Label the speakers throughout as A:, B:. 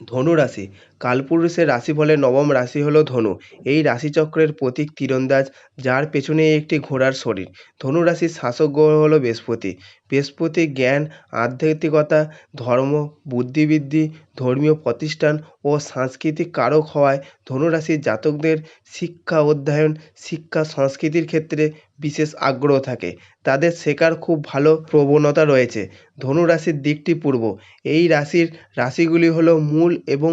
A: ধনু রাশি কালপুরুষের রাশিফলের নবম রাশি হল ধনু। এই রাশিচক্রের প্রতীক তীরন্দাজ, যার পেছনে একটি ঘোড়ার শরীর। ধনু রাশির শাসক গ্রহ হল বৃহস্পতি। বৃহস্পতি জ্ঞান, আধ্যাত্মিকতা, ধর্ম, বুদ্ধিবৃদ্ধি, ধর্মীয় প্রতিষ্ঠান ও সাংস্কৃতিক কারক হওয়ায় ধনুরাশির জাতকদের শিক্ষা অধ্যয়ন, শিক্ষা সংস্কৃতির ক্ষেত্রে বিশেষ আগ্রহ থাকে। তাদের শেখার খুব ভালো প্রবণতা রয়েছে। ধনু রাশির দিকটি পূর্ব। এই রাশির রাশিগুলি হল মূল এবং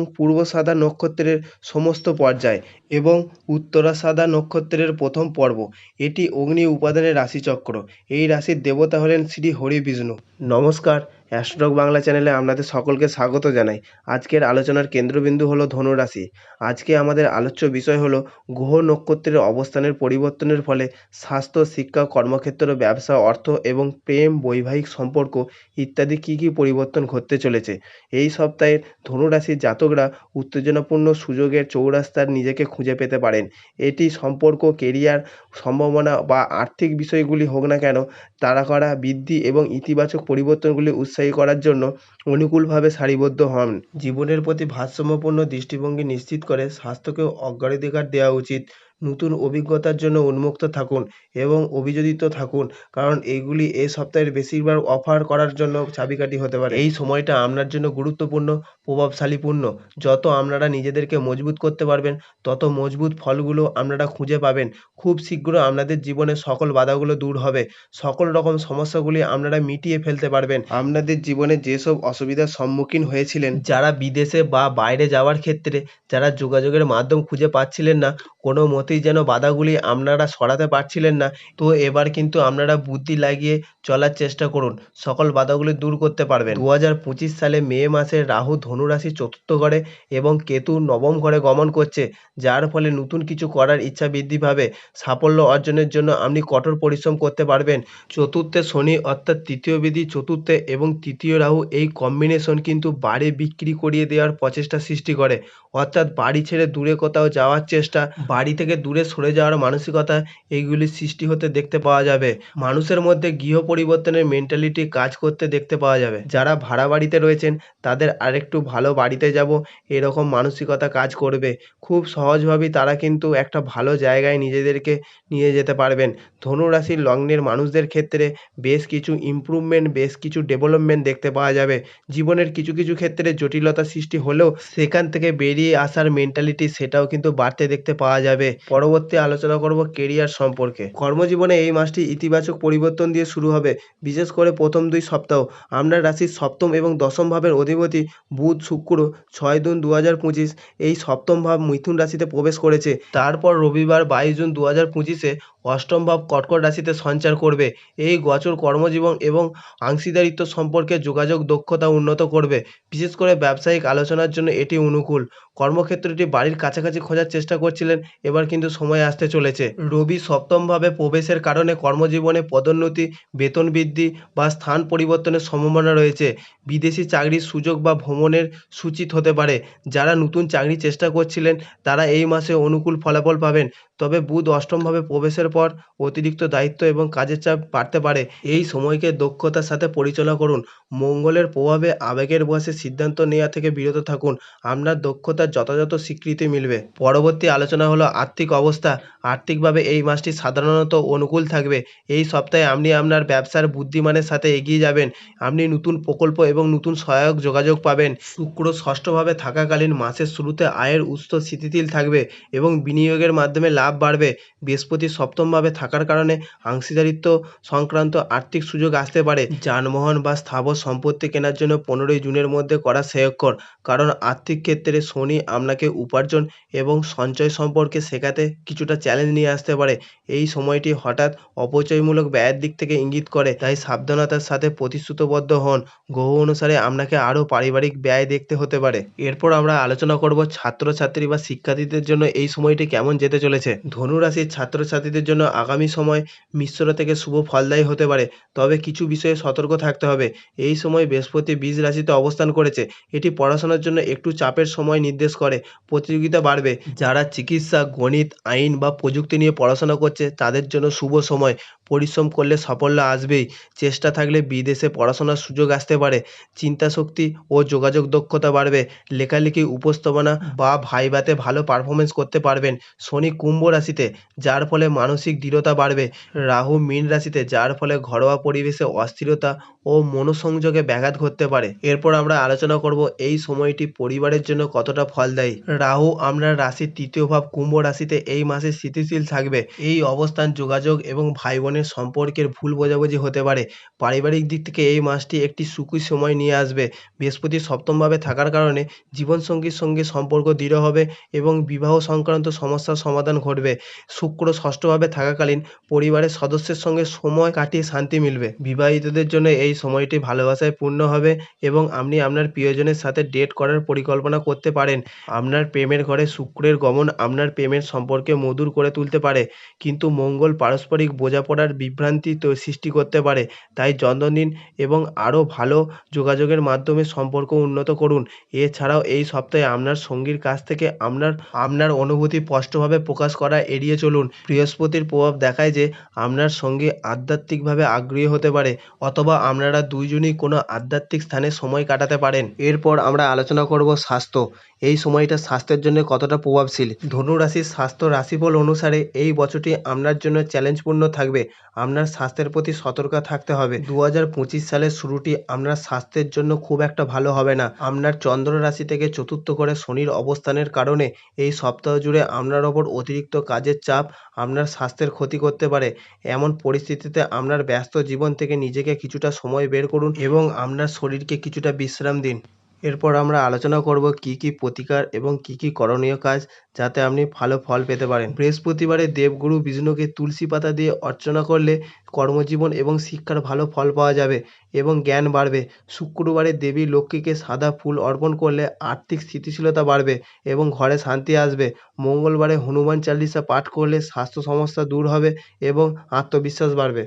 A: পূর্বষাদা নক্ষত্রের সমস্ত পর্যায় এবং উত্তরাষাদা নক্ষত্রের প্রথম পর্ব। এটি অগ্নি উপাদানের রাশিচক্র। এই রাশির দেবতা হলেন শ্রী হরি বিষ্ণু। নমস্কার অ্যাস্ট্রক বাংলা চ্যানেলে আপনাদের সকলকে স্বাগত জানাই। আজকের আলোচনার কেন্দ্রবিন্দু হলো ধনু রাশি। আজকে আমাদের আলোচ্য বিষয় হলো গ্রহ নক্ষত্রের অবস্থানের পরিবর্তনের ফলে স্বাস্থ্য, শিক্ষা, কর্মক্ষেত্র, ব্যবসা, অর্থ এবং প্রেম, বৈবাহিক সম্পর্ক ইত্যাদি কী কী পরিবর্তন ঘটতে চলেছে। এই সপ্তাহের ধনু রাশির জাতকরা উত্তেজনাপূর্ণ সুযোগের চৌরাস্তার নিজেকে খুঁজে পেতে পারেন। এটি সম্পর্ক কেরিয়ার সম্ভাবনা বা আর্থিক বিষয়গুলি হোক না কেন তাড়া করা বৃদ্ধি এবং ইতিবাচক পরিবর্তনগুলি উৎসাহী করার জন্য অনুকূলভাবে সারিবদ্ধ হন। জীবনের প্রতি ভারসাম্যপূর্ণ দৃষ্টিভঙ্গি নিশ্চিত করে স্বাস্থ্যকে অগ্রাধিকার দেওয়া উচিত। নতুন অভিজ্ঞতার জন্য উন্মুক্ত থাকুন এবং অভিযোজিত থাকুন, কারণ এইগুলি এই সপ্তাহের বেশিরভাগ অফার করার জন্য চাবিকাঠি হতে পারে। এই সময়টা আপনার জন্য গুরুত্বপূর্ণ, প্রভাবশালীপূর্ণ। যত আপনারা নিজেদেরকে মজবুত করতে পারবেন, তত মজবুত ফলগুলো আপনারা খুঁজে পাবেন। খুব শীঘ্র আপনাদের জীবনে সকল বাধাগুলো দূর হবে। সকল রকম সমস্যাগুলি আপনারা মিটিয়ে ফেলতে পারবেন। আপনাদের জীবনে যেসব অসুবিধার সম্মুখীন হয়েছিলেন, যারা বিদেশে বা বাইরে যাওয়ার ক্ষেত্রে, যারা যোগাযোগের মাধ্যম খুঁজে পাচ্ছিলেন না, কোনো মতেই যেন বাধাগুলি আপনারা সরাতে পারছিলেন না। তো এবার কিন্তু আপনারা বুদ্ধি লাগিয়ে চলার চেষ্টা করুন। সকল বাধাগুলি দূর করতে পারবেন। দু হাজার পঁচিশ সালে মে মাসে রাহু ধনুরাশি চতুর্থ ঘরে এবং কেতু নবম ঘরে গমন করছে, যার ফলে নতুন কিছু করার ইচ্ছা বৃদ্ধি পাবে। সাফল্য অর্জনের জন্য আপনি কঠোর পরিশ্রম করতে পারবেন। চতুর্থে শনি অর্থাৎ তৃতীয় বিধি চতুর্থে এবং তৃতীয় রাহু এই কম্বিনেশন কিন্তু বাড়ি বিক্রি করিয়ে দেওয়ার প্রচেষ্টা সৃষ্টি করে। অর্থাৎ বাড়ি ছেড়ে দূরে কোথাও যাওয়ার চেষ্টা, বাড়ি থেকে দূরে সরে যাওয়ার মানসিকতা এইগুলির সৃষ্টি হতে দেখতে পাওয়া যাবে। মানুষের মধ্যে গৃহ পরিবর্তনের মেন্টালিটি কাজ করতে দেখতে পাওয়া যাবে। যারা ভাড়া বাড়িতে রয়েছেন, তাদের আরেকটু ভালো বাড়িতে যাব, এরকম মানসিকতা কাজ করবে। খুব সহজভাবেই তারা কিন্তু একটা ভালো জায়গায় নিজেদেরকে নিয়ে যেতে পারবেন। ধনুরাশির লগ্নের মানুষদের ক্ষেত্রে বেশ কিছু ইমপ্রুভমেন্ট বেশ কিছু ডেভেলপমেন্ট দেখতে পাওয়া যাবে। জীবনের কিছু কিছু ক্ষেত্রে জটিলতা সৃষ্টি হলেও সেখান থেকে বেরিয়ে আসার মেন্টালিটি সেটাও কিন্তু বাড়তে দেখতে পাওয়া যাবে। পরবর্তী আলোচনা করব কেরিয়ার সম্পর্কে। কর্মজীবনে এই মাসটি ইতিবাচক পরিবর্তন দিয়ে শুরু হবে, বিশেষ করে প্রথম দুই সপ্তাহ। আপনার রাশির সপ্তম এবং দশম ভাবের অধিপতি বুধ, শুক্র, ছয় জুন দু হাজার পঁচিশ। এই সপ্তম ভাব মিথুন রাশিতে প্রবেশ করেছে। তারপর রবিবার বাইশ জুন দু হাজার পঁচিশে অষ্টম ভাব কর্কট রাশিতে সঞ্চার করবে। এই গোচর কর্মজীবন এবং অংশীদারিত্ব সম্পর্কে যোগাযোগ দক্ষতা উন্নত করবে। বিশেষ করে ব্যবসায়িক আলোচনার জন্য এটি অনুকূল। কর্মক্ষেত্রটি বাড়ির কাছাকাছি খোঁজার চেষ্টা করছিলেন, এবার কিন্তু সময় আসতে চলেছে। রবি সপ্তমভাবে প্রবেশের কারণে কর্মজীবনে পদোন্নতি, বেতন বৃদ্ধি বা স্থান পরিবর্তনের সম্ভাবনা রয়েছে। বিদেশি চাকরির সুযোগ বা ভ্রমণের সূচিত হতে পারে। যারা নতুন চাকরি চেষ্টা করছিলেন, তারা এই মাসে অনুকূল ফলাফল পাবেন। তবে বুধ অষ্টমভাবে প্রবেশের পর অতিরিক্ত দায়িত্ব এবং কাজের চাপ বাড়তে পারে। এই সময়কে দক্ষতার সাথে পরিচালনা করুন। মঙ্গলের প্রভাবে আবেগের বশে সিদ্ধান্ত নেওয়া থেকে বিরত থাকুন। আপনার দক্ষতার যথাযথ স্বীকৃতি মিলবে। পরবর্তী আলোচনা হলো আর্থিক অবস্থা। আর্থিকভাবে এই মাসটি সাধারণত অনুকূল থাকবে। এই সপ্তাহে আপনি আপনার ব্যবসার বুদ্ধিমানের সাথে এগিয়ে যাবেন। আপনি নতুন প্রকল্প এবং নতুন সহায়ক যোগাযোগ পাবেন। শুক্র ষষ্ঠভাবে থাকাকালীন মাসের শুরুতে আয়ের উৎস স্থিতিশীল থাকবে এবং বিনিয়োগের মাধ্যমে লাভ বাড়বে। বৃহস্পতি সপ্তমভাবে থাকার কারণে অংশীদারিত্ব সংক্রান্ত আর্থিক সুযোগ আসতে পারে। যানবাহন বা স্থাবর সম্পত্তি কেনার জন্য পনেরোই জুনের মধ্যে করা শ্রেয়স্কর কারণ আর্থিক ক্ষেত্রে শনি আপনাকে উপার্জন এবং সঞ্চয় সম্পর্কে শেখাতে কিছুটা চ্যালেঞ্জ নিয়ে আসতে পারে। এই সময়টি হঠাৎ অপচয়মূলক ব্যয়ের দিক থেকে ইঙ্গিত করে, তাই সাবধানতার সাথে প্রতিশ্রুতবদ্ধ হন। গ্রহ অনুসারে আপনাকে আরও পারিবারিক ব্যয় দেখতে হতে পারে। এরপর আমরা আলোচনা করব ছাত্রছাত্রী বা শিক্ষার্থীদের জন্য এই সময়টি কেমন যেতে চলেছে। ধনু রাশির ছাত্রছাত্রীদের জন্য আগামী সময় মিশ্র থেকে শুভ ফলদায়ী হতে পারে। তবে কিছু বিষয়ে সতর্ক থাকতে হবে। এই সময় বৃহস্পতি বীজ রাশিতে অবস্থান করেছে। এটি পড়াশোনার জন্য একটু চাপের সময় নির্দেশ করে। প্রতিযোগিতা বাড়বে। যারা চিকিৎসা গণিত, আইন বা প্রযুক্তি নিয়ে পড়াশোনা করছে, তাদের জন্য শুভ সময়। পরিশ্রম করলে সাফল্য আসবেই। চেষ্টা থাকলে বিদেশে পড়াশোনার সুযোগ আসতে পারে। চিন্তাশক্তি ও যোগাযোগ দক্ষতা বাড়বে। লেখালেখি, উপস্থাপনা বা ভাইভাতে ভালো পারফরমেন্স করতে পারবেন শনি কুম্ভ রাশিতে, যার ফলে মানসিক দৃঢ়তা বাড়বে। রাহু মীন রাশিতে, যার ফলে ঘরোয়া পরিবেশে অস্থিরতা ও মনোসংযোগে ব্যাঘাত ঘটতে পারে। এরপর আমরা আলোচনা করব এই সময়টি পরিবারের জন্য কতটা ফলদায়ী। রাহু আমরা রাশির তৃতীয় ভাব কুম্ভ রাশিতে এই মাসে স্থিতিশীল থাকবে। এই অবস্থান যোগাযোগ এবং ভাই বোনের সম্পর্কের ভুল বোঝাবুঝি হতে পারে। পারিবারিক দিক থেকে এই মাসটি একটি সুখী সময় নিয়ে আসবে। বৃহস্পতি সপ্তমভাবে থাকার কারণে জীবনসঙ্গীর সঙ্গে সম্পর্ক দৃঢ় হবে এবং বিবাহ সংক্রান্ত সমস্যার সমাধান ঘটবে। শুক্র ষষ্ঠভাবে থাকাকালীন পরিবারের সদস্যের সঙ্গে সময় কাটিয়ে শান্তি মিলবে। বিবাহিতদের জন্য এই সময়টি ভালোবাসায় পূর্ণ হবে এবং আপনি আপনার প্রিয়জনের সাথে ডেট করার পরিকল্পনা করতে পারেন। আপনার প্রেমের ঘরে শুক্রের গমন আপনার প্রেমের সম্পর্কে মধুর করে তুলতে পারে। কিন্তু মঙ্গল পারস্পরিক বোঝাপড়ার বিভ্রান্তি তো সৃষ্টি করতে পারে। তাই নিন এবং আরও ভালো যোগাযোগের মাধ্যমে সম্পর্ক উন্নত করুন। এছাড়াও এই সপ্তাহে আপনার সঙ্গীর কাছ থেকে আপনার আপনার অনুভূতি স্পষ্টভাবে প্রকাশ করা এড়িয়ে চলুন। বৃহস্পতির প্রভাব দেখায় যে আপনার সঙ্গে আধ্যাত্মিকভাবে আগ্রহী হতে পারে অথবা আপনারা দুইজনই কোনো আধ্যাত্মিক স্থানে সময় কাটাতে পারেন। এরপর আমরা আলোচনা করব স্বাস্থ্য। এই সময়টা স্বাস্থ্যের জন্য কতটা প্রভাবশীল? ধনু রাশির স্বাস্থ্য রাশিফল অনুসারে এই বছরটি আপনার জন্য চ্যালেঞ্জপূর্ণ থাকবে। আপনার স্বাস্থ্যের প্রতি সতর্ক থাকতে হবে। দু হাজার পঁচিশ সালের শুরুটি আপনার স্বাস্থ্যের জন্য খুব একটা ভালো হবে না। আপনার চন্দ্র রাশি থেকে চতুর্থ করে শনির অবস্থানের কারণে এই সপ্তাহ জুড়ে আপনার ওপর অতিরিক্ত কাজের চাপ আপনার স্বাস্থ্যের ক্ষতি করতে পারে। এমন পরিস্থিতিতে আপনার ব্যস্ত জীবন থেকে নিজেকে কিছুটা সময় বের করুন এবং আপনার শরীরকে কিছুটা বিশ্রাম দিন। এরপর আমরা আলোচনা করব কি কি প্রতিকার এবং কি কি করণীয় কাজ যাতে আপনি ভালো ফল পেতে পারেন। বৃহস্পতিবারে দেবগুরু বিষ্ণুকে তুলসী পাতা দিয়ে অর্চনা করলে কর্মজীবন এবং শিক্ষার ভালো ফল পাওয়া যাবে এবং জ্ঞান বাড়বে। শুক্রবারে দেবী লক্ষ্মীকে সাদা ফুল অর্পণ করলে আর্থিক স্থিতিশীলতা বাড়বে এবং ঘরে শান্তি আসবে। মঙ্গলবারে হনুমান চালিসা পাঠ করলে স্বাস্থ্য সমস্যা দূর হবে এবং আত্মবিশ্বাস বাড়বে।